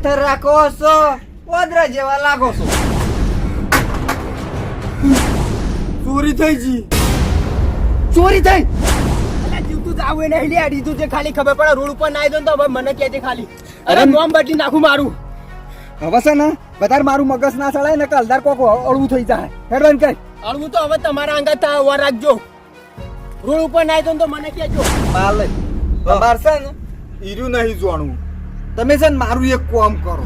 લમણા રાખો છો? ઓદરા જેવા લાગો છો. ચોરી થઈ જી. ચોરી થઈ? અલા જીવતું જ આવું નહીં આડી તું છે ખાલી. ખબર પડે રોડ ઉપર ના આવી તો હવે મને કહેજે ખાલી. અરે નોમ બદલી નાખું મારું. હવે છે ને વધારે મારું મગજ ના ચડાય ને કલદાર કોકો અળવું થઈ જાય. હેડવાન કર અળવું તો હવે તમારા અંગત વાર રાખજો. રોડ ઉપર ના આવી તો મને કહેજો માલ તમાર છે ને ઈર્યું નહીં જોણવું તમે છે ને મારું એક કોમ કરો.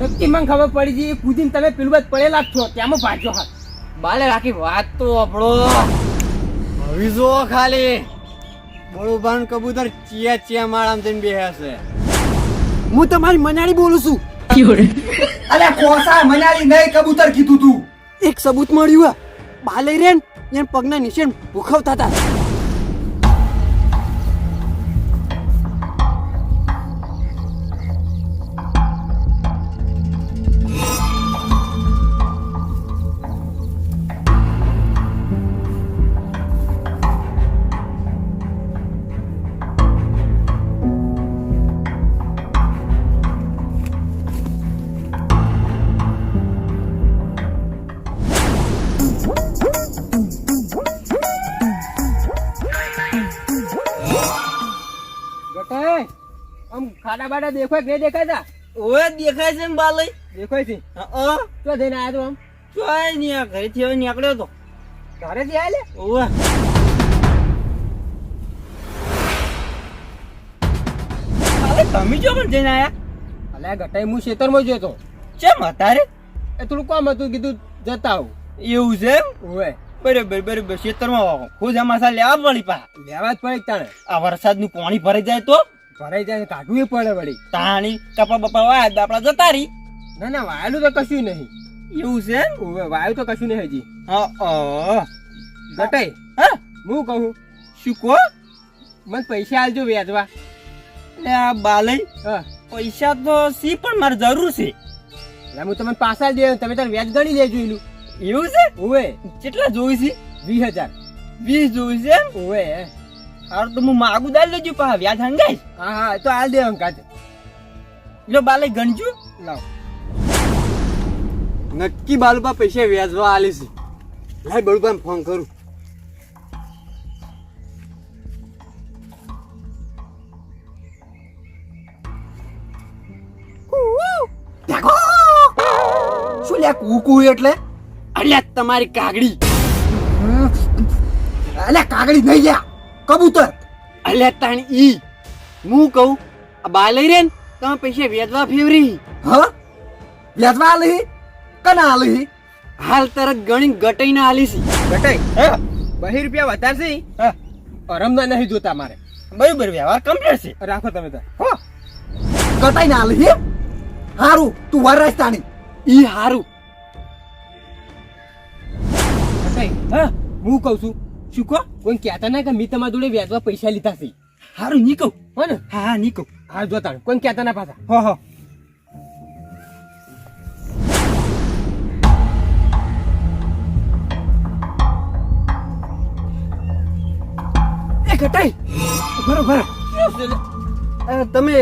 નક્કી મને ખબર પડી ગઈ કુદીને તમે પેલું બાદ પડેલા જ છો ત્યાંમાં ભાજો હાથ. બાલે રાખી વાત તો આપણો. હવે જો ખાલી બળુભાન કબૂતર ચિયા ચિયા માળામાં જઈને બેહ્યા છે. હું તમારી મનાળી બોલું છું. અરે કોસા મનાલી નહીં કબૂતર કીધું તું. એક સબૂત મળ્યું હે. બાલે રેન એને પગના નીચે ભૂખવતા હતા. ખાડા બાડા દેખાય કે દેખાય દેખાતા ઓય દેખાય છે ને બાલે? દેખાય છે? હા તો જઈને આવ્યો તો આમ. ચોયની આ ઘરેથી થી નીકળ્યો તો. ઘરેથી આલે ઓય અલે તમે જો પણ જઈને આયા? અલે ગટાઈ હું ખેતરમાં જ હતો ચેમ અતારે? એ થોડું કામ હતું કીધું જતા આવું. એવું છે એમ? ઓય બરાબર બરાબર ખેતરમાં વાવો ખુદ અમાસા લેવા પડી પા લેવા જ પડી તાણે. આ વરસાદનું પાણી ભરાઈ જાય તો? ભરાઈ જાય કાઢવું પડે વળી. તાણી કપા બપા વાયા આપડા જતા રહી. ના ના વાયેલું તો કશું નહીં. એવું છે? વાયું તો કશું નહીં હજી. હા અ. ગટાય હા? હું કહું? શું કહો? મને પૈસા આલજો વ્યાજવા. એટલે આ બાલઈ હા. પૈસા તો સી પણ મારે જરૂર છે? એટલે હું તમને પાછા દે તમે તાર વ્યાજ ગણી લેજો એનું. એવું છે? ઓવે. કેટલા જોઈ છે? વીસ હજાર. વીસ જોઈ છે ઓવે. હારું તો હું માગું દાલ લેજો પા વ્યાજ હંગાઈ હા હા તો આલ દે અંકાત લો બાલે ગણજો. લાવ. નક્કી બાલુપા પૈસા વ્યાજવા આલી છે. લાય બળુપા ફોન કરું. શું લે કુકુ એટલે? અલ્યા તમારી કાગડી. અલ્યા કાગડી નહીં લ્યા. કબૂતર. અલે તાણી ઈ. હું કહું આ બાલય રે ને તમે પૈસા વ્યાજવા ફેવરી. હ? વ્યાજવા આલી? કના આલી? હાલ તરત ગણી ગટાઈને આલી છે. ગટાઈ? હે. બહી રૂપિયા વધારશે હા. અરમના નહીં જોતા મારે. બરોબર વ્યવહાર કમ્પ્લીટ છે. રાખો તમે તો. હો. કટાઈ ના આલી હારું તું વાર રાજધાની ઈ હારું. ગટાઈ? હા. હું કહું છું શું કહો? કોઈ કહેતા ના કે મેં તમારા જોડે વ્યાજવા પૈસા લીધા છે. હારું નીકળ. હો ને? હા હા નીકળ. હા જોતા કોઈ કહેતા ના પાછા. હો હો. એ બરોબર તમે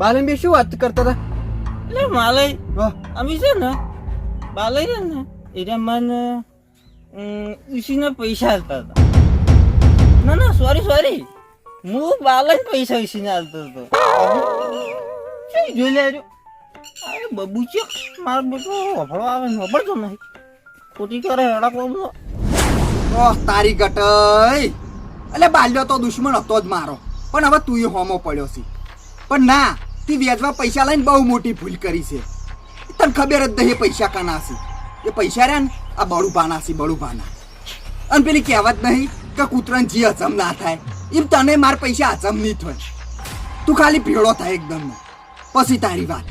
બાલન બે શું વાત કરતા હતા? એટલે માલય. અમે છે ને બાલય ને એટલે મને ઉસીને પૈસા આપતા હતા. ના ના સોરી સોરી હું બાલય પૈસા ઉસીને આલતો હતો. જોઈ લેજો અરે બબુ છે. મારો બેટો વફળો આવે ને વફળતો નહીં. ખોટી કરે હેડા કોમ ઓહ તારી ગટઈ. એટલે બાલ્યો તો દુશ્મન હતો જ મારો. પણ હવે તું હોમો પડ્યો છે. પણ ના, તી વ્યાજમાં પૈસા લઈને બહુ મોટી ભૂલ કરી છે. તને ખબર જ નહીં એ પૈસા કાના છે. એ પૈસા રહ્યા ને, આ બળું પાના છે બળું ભાના અને પેલી કહેવત નહીં કે કૂતરાને જી હજમ ના થાય એમ તને માર પૈસા હજમ નહીં થાય તું ખાલી ભેળો થાય એકદમ પછી તારી વાત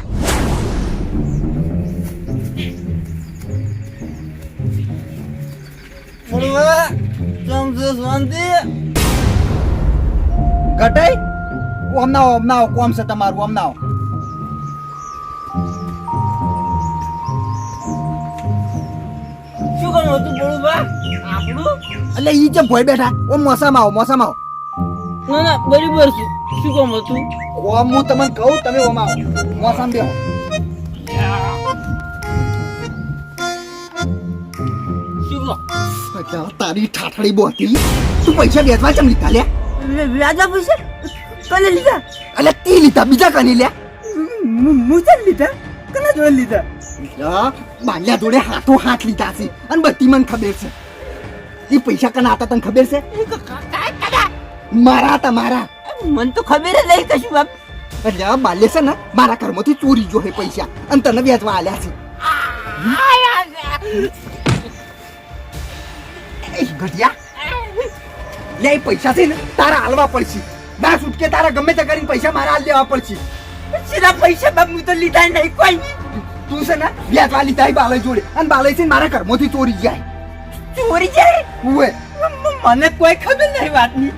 ઘટાઈ ઓમ ના ઓમ ના કોમ છે તમારું ઓમ શું કામ હતું બળુબા આપણું? એટલે ઈ જેમ ભોય બેઠા? ઓ મોસામાં આવો મોસામાં આવો. ના ના બરાબર છે. શું કામ હતું? ઓમ હું તમને કહું તમે ઓમ આવો. મોસામ બેહો? તારી ઠાઠડી બોતી તું પૈસા વેચવા ચમ લીધા લે વ્યા- વ્યાજા પૈસા? કને લીધા? અલે તી લીધા બીજા કની લે મુસલ લીધા? કને જોઈ લીધા? બાલ્યા જોડે હાથો હાથ લીધા છે અને બધી મને ખબર છે એ પૈસા કના હતા તને ખબર છે મારા હતા મારા મને તો ખબર જ નહીં કશું બાપ એટલે બાલ્ય છે ને મારા ઘરમાંથી ચોરી જો હે પૈસા અને તને વ્યાજવા આલ્યા છે ઘટિયા લે પૈસા છે ને તારા હાલવા પડશે ના છૂટકે તારા ગમે તે કરીને પૈસા મારા હાલ દેવા પડશે પૈસા બાપ હું તો લીધા નહીં કોઈ તું છે ને વેચવા લીધા બાલય જોડે અને બાલય છે મારા ઘરમાંથી ચોરી જાય. ચોરી જાય? ઉવે. મને કોઈ ખબર નહીં વાતની.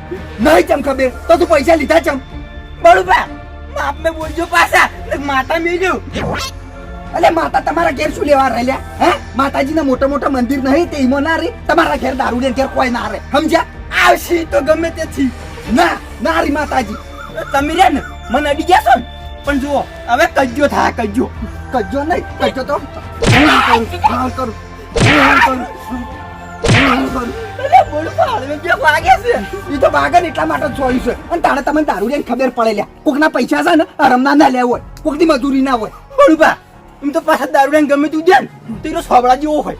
નહીં ચમ ખબર? તો તું પૈસા લીધા ચમ. બળુબા બાપ મે બોલજો પાછા માતા મેલ્યો. અલે માતા તમારા ઘેર શું લેવા રહેल्या હે? માતાજીના મોટા મોટા મંદિર નહીં તે ઈમો ના રે? તમારા ઘેર દારૂ ને ઘેર કોઈ ના રે. સમજ્યા? આવશે તો ગમે તેથી. ના ના રી માતાજી. તમે રે ને મને અડી ગયા છો ને? પણ જુઓ હવે કજ્જો થા કજ્જો. કજ્જો નહીં કજ્જો તો. હું હાલ કરું હું હાલ કરું હું હાલ કરું હું હાલ કરું. સોબળા જેવો હોય.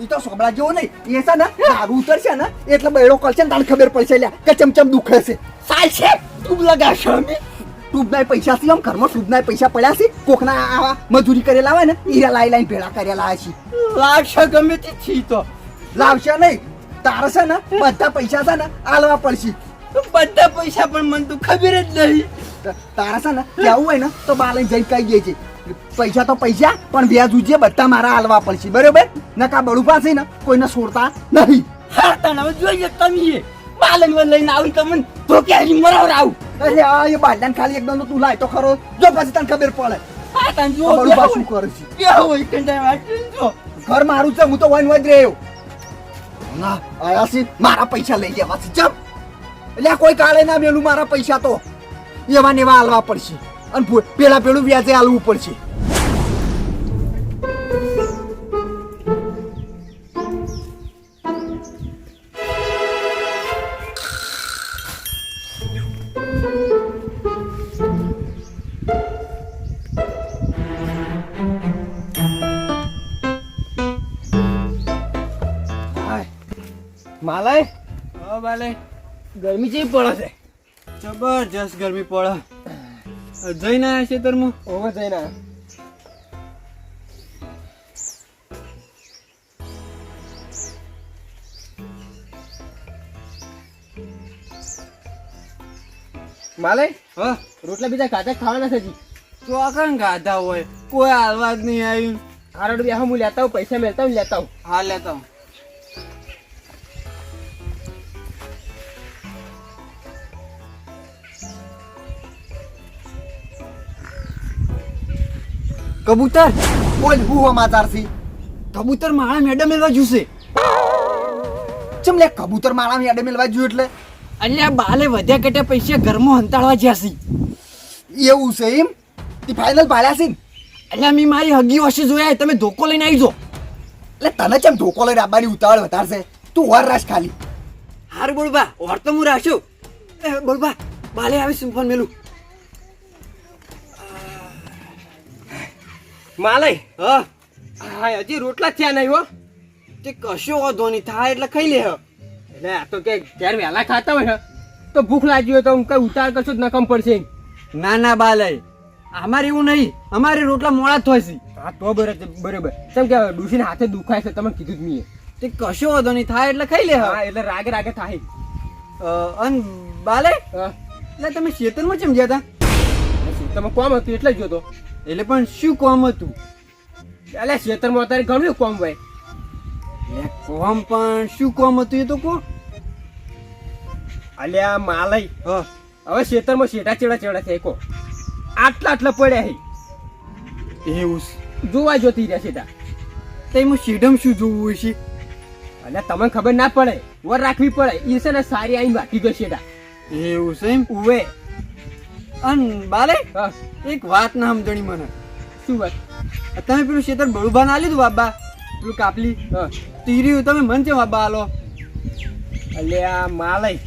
ઈ તો સોબળા જેવો નહીં. એ છે ને દારૂ ઉતરશે ને એટલે બૈડો કરશે ને તારે ખબર પડશે કે ચમચમ દુખે છે. સાલ છે. તું લગાડશો અમે ટૂબના પૈસા છે આમ ઘરમાં ટૂબના પૈસા પડ્યા છે. કોકના આવા મજૂરી કરેલા હોય ને હીરા લાઈ લાઈ ભેળા કરેલા છે. લાવશે ગમે તે છી તો. લાવશે નહીં. તારે છે ને બધા પૈસા છે ને આલવા પડશે. બધા પૈસા પણ મને તો ખબર જ નહીં. તારે છે ને કેવું હોય ને તો બાલે જઈ કહી દે છે પૈસા તો પૈસા પણ વ્યાજ ઉજે બધા મારા આલવા પડશે. બરોબર? નકા બળું પાસે ને કોઈને છોડતા નહીં. હા તને હવે જોઈએ તમે. બાલન લઈને આવું તમને તો ક્યારે મરાવર અરે આ એ બાલ્યાને ખાલી એકદમ તું લાય તો ખરો. જો પછી તને ખબર પડે. હા તને જો બળું બા શું કરે છે. કેવું એક ટાઈમ વાંચી જો. ઘર મારું છે હું તો વન વજ રહ્યો. ના આયા છે. મારા પૈસા લઈ જવા છે. ચમ. એટલે કોઈ કાળે ના મેલું મારા પૈસા તો. એવા ને એવા હાલવા પડશે. અને પેલા પેલું વ્યાજે હાલવું પડશે. માલય ગરમી જેવી પડે છે. જબરજસ્ત ગરમી પડે. જઈને આવ્યા ખેતરમાં? ઓવે જઈને આવ્યા માલે હ? રોટલા બીજા કાચા ખાવાના છે જી ચોકન ગાધા હોય? કોઈ આલવાજ નહીં આવ્યું. આરોડ બી હું લેતા હું પૈસા મેળતા હું લેતા હું હા લેતા હું. કબૂતર? બોલ હું સમાચારથી કબૂતર મારા મેડમ એવા જોશે ચમ લે કબૂતર મારા મેડે મેલવા જોયું એટલે? અલ્યા બાલે વધ્યા કટ્યા પૈસા ઘરમાં હંતાળવા જ્યાં છે એવું છે એમ? તે ફાઇનલ પાડ્યા છે અલ્યા મેં મારી હગી વર્ષે જોયા તમે ધોકો લઈને આવી જો. એટલે તને ચમ ધોકો લઈ રાબાની ઉતાવળ વધારશે? તું ઓર રાશ ખાલી. હાર બોલબા ઓર તો હું રાશું એ બોલબા બાલે આવે છે ફોન મેલું. માલય? હા. હા હજી રોટલા થયા નહીં હો. તે કશો વાંધો નહીં થાય એટલે ખાઈ લે હ. એટલે આ તો કે ત્યારે વહેલા ખાતા હોય તો ભૂખ લાગી હોય તો હું કઈ ઉતાર કરશો જ નકમ પડશે. ના ના બાલય. અમારે એવું નહીં. અમારે રોટલા મોડા થાય છે. હા તો બરોબર બરાબર. કેમ કે ડુસીને હાથે દુખાય છે તમે કીધું જ મીએ તે કશો વાંધો નહીં થાય એટલે ખાઈ લે હ. એટલે રાગે રાગે થાય. અન બાલે હા. એટલે તમે ખેતરમાં ચમ ગયા હતા? તમે કોમ હતું એટલે જ જોતો એટલે પણ શું કોમ હતું? એટલે ખેતરમાં અત્યારે ઘણું કોમ હોય. એટલે કોમ પણ શું કોમ હતું એ તો કો અલ્યા માલય. હ. હવે ખેતરમાં શેઠા ચેડા ચેડા થાય કો આટલા આટલા પડ્યા હે એવું જોવા જોતી રહ્યા સીધા તે. હું શેઢમ શું જોવું હોય છે? અને તમને ખબર ના પડે. વર રાખવી પડે. એ છે ને સારી આઈને વાટી ગઈ શેઠા એવું છે એમ? ઉવે. અન બાલે એક વાત ના સમજણી મને. શું વાત? તમે પેલું શેતર બળુભા ના લીધું બાબા? પેલું કાપલી? તીર્યું તમે મન છે બાબા હાલો અલ્યા માલય.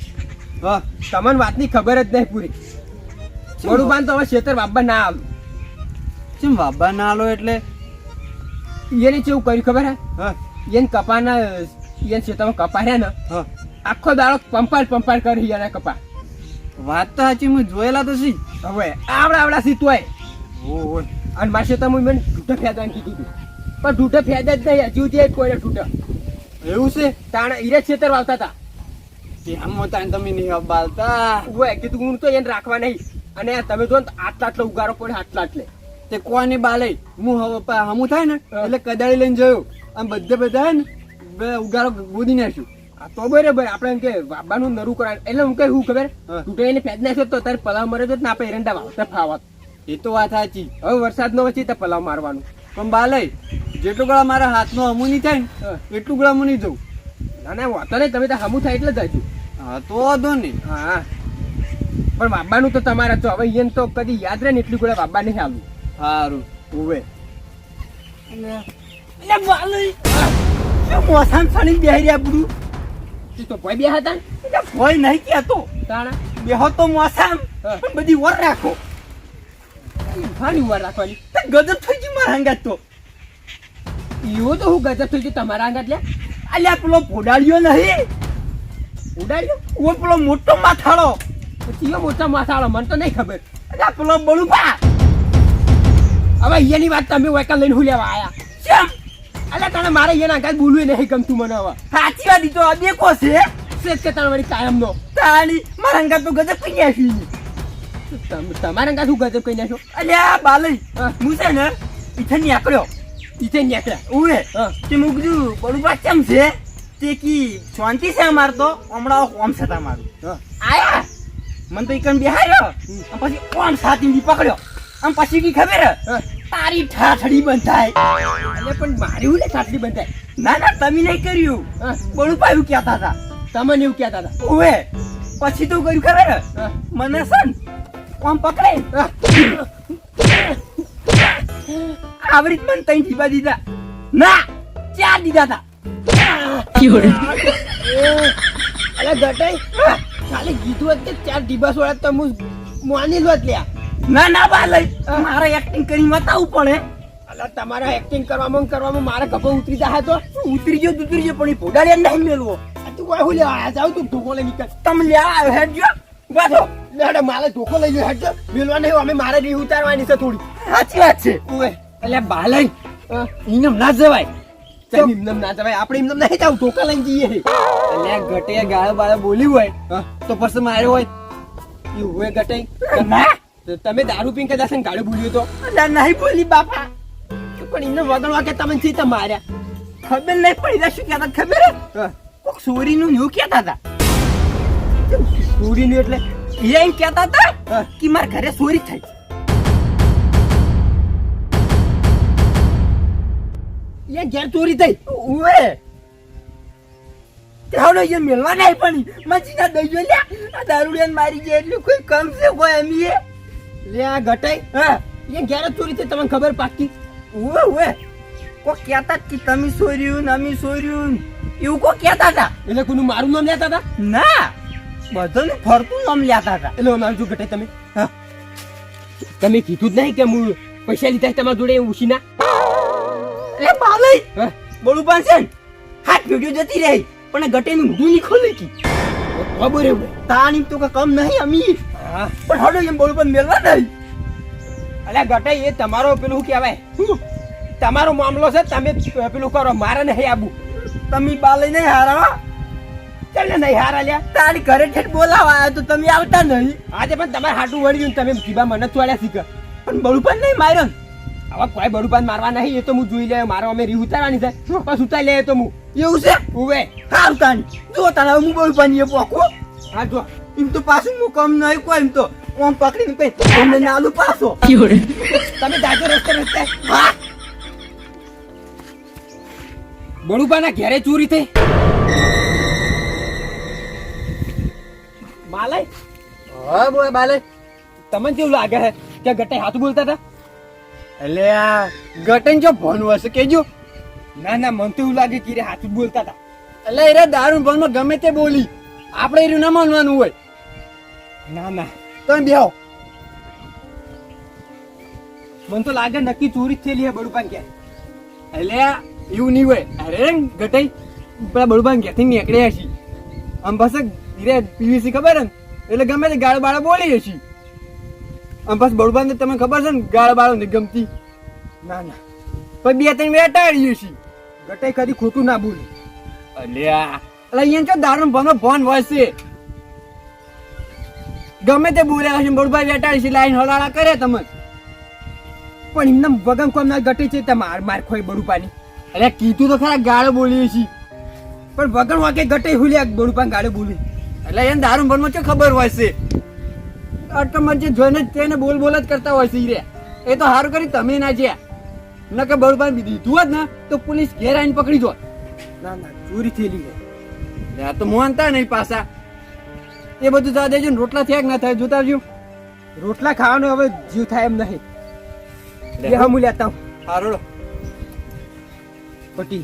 હા. તમને વાતની ખબર જ નહીં પૂરી. બળુભાન તો હવે શેતર બાબા ના આવું શું બાબા ના હાલો એટલે? એને કેવું કર્યું ખબર હે? હ. એને કપાના એને શેતરમાં કપા રહ્યા ને? હ. આખો દાડો પંપાળ પંપાળ કરી એને કપા. વાત તો સાચી હું જોયેલા તો સી હવે આવડા આવડા સીતોય ઓ અને મારા શેતરમાં મને ઢૂંઢે ફેદવાનું કીધું હતું. પણ ઢૂંઢે ફેદા જ નહીં હજુ જે કોઈને ઢૂંઢે. એવું છે? તાણે ઈરે છેતર વાવતા હતા. આમ તાને તમે નહીં અબાલતા. ઓય કીધું હું તો એને રાખવા નહીં. અને તમે જો ને આટલા આટલો ઉગારો પડે આટલા આટલે. તે કોને બાલે? હું હવે હમું થાય ને એટલે કદાળી લઈને જોયું. આમ બધે બધા ને ઉગારો ગોદી નાખ્યું. તો બરાબર આપણે એમ કે બાબાનું નરું કરાય. એટલે હું કઈ હું ખબર? તું તૂટે એને ફેદ નાખ્યો તો તારે પલાવ મરે તો ના આપણે એરંડા વાવતા ફાવત. એ તો વાત સાચી. હવે વરસાદ નો વચ્ચે તો પલાવ મારવાનું. પણ બાલય જેટલું ગળા મારા હાથનો હમુ નહીં થાય ને એટલું ગળા હું નહીં જવું ના ના વાંધો નહીં તમે તો હમુ થાય એટલે જ હા તો વાંધો નહીં. હા. પણ બાબાનું તો તમારે તો હવે એને તો કદી યાદ રહે ને એટલું ગળા બાબા નહીં હાલું. સારું ઉવે. એટલે બાલય શું મોસામ ફણી બેહી રહ્યા બધું તું તો ભય બે હતા ને? નહીં કહેતો. તાણા? બેહો તો મોસામ બધી વર રાખો. રાખવાની. ગજબ થઈ ગઈ મારા તો. યો તો હું ગજબ થઈ ગયું તમારા આગળ લે અલ્યા પેલો ફોડાડ્યો નહીં. ઉડાડ્યો ઓ પેલો મોટો માથાળો. એવો મોટા માથાળો મને તો નહીં ખબર. અલ્યા પેલો બળુભા. હવે અહીંયાની વાત તમે વેકલ લઈને હું લેવા આયા? કેમ અલ્યા તને મારે અહીંયાના આગળ બોલવું નહીં ગમતું મને હવે. સાચી વાત તો આ બેકો છે. સેજ કે તને વળી કાયમ નો. તાળી મારા અંગા તો ગજબ કઈ ગયા છે. તમ- તમારા અંગા શું ગજબ કઈ નાખ્યો? અલ્યા બાલય હું. છે ને ઇથે નીકળ્યો. ઇથે નીકળ્યા? હા તે મું કીધું બળુભા કેમ છે? તે કી શાંતિ છે અમાર તો હમણાં ઓમ છે તમારું. આયા? મને તો ઇકન બિહાર્યો પછી ઓમ સાથી પકડ્યો. આમ પછી કી ખબર. તારી ઠાઠડી બંધાય. અલ્યા પણ મારી હું ખાટલી બંધાય. ના ના તમે નહીં કર્યું. પણ ઉપાય એવું કહેતા હતા. તમને એવું કહેતા હતા. ઓવે પછી તો કર્યું ખબર? મને સન આમ પકડે. હા. આવી રીત મને તઈ જીવા દીધા. ના ચાર દીધા હતા. અલ્યા ગટાઈ ખાલી કીધું હતું કે ચાર ડીબા સોળા તો હું માની લો જ લ્યા. ના ના બા લઈ મારે એક્ટિંગ કરી બતાવવું પડે. અલા તમારા એક્ટિંગ કરવામાં કરવામાં મારા ગભો ઉતરી જાય તો? ઉતરી ગયો તો ઉતરી ગયો પણ એ ભોડાડિયા નહીં મેળવો તું કોઈ હું લેવા આયા જાવ તું ઢોકો લઈ નીકળ. તમે લેવા આવ્યો હેડ જો. બાધો લેડે મારે ઢોકો લઈ ગયો હેડ મેલવા નહીં અમે મારે રી ઉતારવાની છે થોડી. સાચી વાત છે. ઓય એટલે હા. ઇનમ ના જવાય. ઇમનમ ના જવાય? આપણે એમનેમ નહીં જાવ ઢોકા લઈને જઈએ. એટલે ગટે ગાળો બાળો બોલી હોય તો પછી મારે હોય. એવું હોય ગટાઈ ના. તો તમે દારૂ પીને કદાચ ગાડી ભૂલ્યો તો? નહીં ભૂલી બાપા. પણ એમને વગણવા કે તમે ચીતા માર્યા ખબર નહીં પડી શું કહેતા ખબર? કોક સોરીનું એવું કહેતા હતા. પૂરીનું એટલે એ એમ કહેતા હતા કે મારા ઘરે ચોરી થઈ એ ઘેર ચોરી થઈ. ઓએ ત્યાંનો એ મેળવા નહીં પણ મચીના દઈ જો લ્યા આ દારૂડિયાને મારી ગયા એટલું કોઈ કમ છે કોઈ એમ એ લે આ ગટાઈ હા એ ઘેર ચોરી થઈ તમને ખબર પાકી? ઉવે ઉવે. કો કહેતા કે તમે સોર્યું અમે સોર્યું એવું કો કહેતા હતા? એટલે કોનું મારું નામ લેતા હતા? ના બધાને ફરતું નામ લેતા હતા. એટલે નામ જો ઘટાઈ તમે? હા. તમે કીધું જ નહીં કે હું પૈસા લીધા તમારા જોડે ઉછીના બાલય હા. બોલું પણ છે ને, હાથ વીડિયો જતી રહી પણ ગટેનું ઊંધું નહીં ખોલી કી ખબર તાણી તો કમ નહીં અમી હા. પણ હડો એમ બોલું પણ મેળવા નહીં. અલ્યા ગટાઈ એ તમારો પેલું શું કહેવાય? શું? તમારો મામલો છે તમે પેલું કરો મારે નહીં આબુ. તમે બાલે નહીં હારા? તમને નહીં હારા લ્યા. તારી ઘરે ઠેઠ બોલાવા આવ્યા તો તમે આવતા નહીં. આજે પણ તમારે હાટું વળી ગયું તમે જીભા મને ચોડ્યા શીખ પણ બળુપાન નહીં માર્યો હવે કોઈ બળુપાન મારવા નહીં એ તો હું જોઈ લે મારો અમે રી ઉતારવાની છે. બસ ઉતારી લે તો હું. એવું છે? ઉવે. હારું તાણી જો તારે હું બળુપાન એ પોકો હા જો એમ તો પાછું હું કમ નહીં કોઈ એમ તો. ઓમ પકડીને કઈ તમને નાલું પાછો. તમે જાજો રસ્તે રસ્તે. બડુપાના ઘેરે ચોરી થઈ. માલય હા બોય બાલે તમને કેવું લાગે છે કે ગટે હાથ બોલતા હતા? એટલે આ ગટન જો ભણવું હશે કેજો. ના ના મને તો એવું લાગે કે હાથ બોલતા હતા. એટલે એ દારૂ ભણમાં ગમે તે બોલી. આપણે એનું ના માનવાનું હોય. ના ના. તમે બેહો. મને તો લાગે નક્કી ચોરી જ થયેલી હે બડુપાન કે. એટલે એવું નહીં હોય. અરે ગટાઈ પેલા ઘેરથી નીકળ્યા છીએ. આમ પાસે ધીરે પીવીસી ખબર ને? એટલે ગમે તે ગાળ બાળ બોલી હશી. આમ પાછું બળુબાન તમને ખબર છે ને ગાળ બાળ ને ગમતી. ના ના. પછી બે ત્રણ વેટાડીએ છીએ. ગટાઈ કદી ખોટું ના બોલે. અલ્યા. એટલે અહીંયા જો દારૂ ભણો ફોન વળશે ગમે તે બોલ્યા હશે મોડભાઈ વેટાડી છે લાઈન હલાળા કરે તમે પણ એમને વગમ કોમ ના ઘટી છે તે માર માર ખોઈ બડુપાની અરે કીધું તો ખરા ગાળો બોલીએ છીએ. પણ વગર વાગે ઘટે હુલ્યા બડુપાન ગાળો બોલી. એટલે એને દારૂ ભણમાં શું ખબર હોય છે? અટમર જે જોઈને તેને બોલ બોલ જ કરતા હોય છે રે. એ તો સારું કરી તમે ના જ્યા. ન કે બળુભાઈ દીધું હોત ને તો પોલીસ ઘેર આવીને પકડી દો ના ના ચોરી થયેલી છે. તો મોહનતા નહીં પાછા. એ બધું જવા દેજો ને રોટલા થયા કે ના થાય જોતા આવજો રોટલા ખાવાનું હવે જીવ થાય એમ નહીં. બે હમું લેતા હું સારું પટી.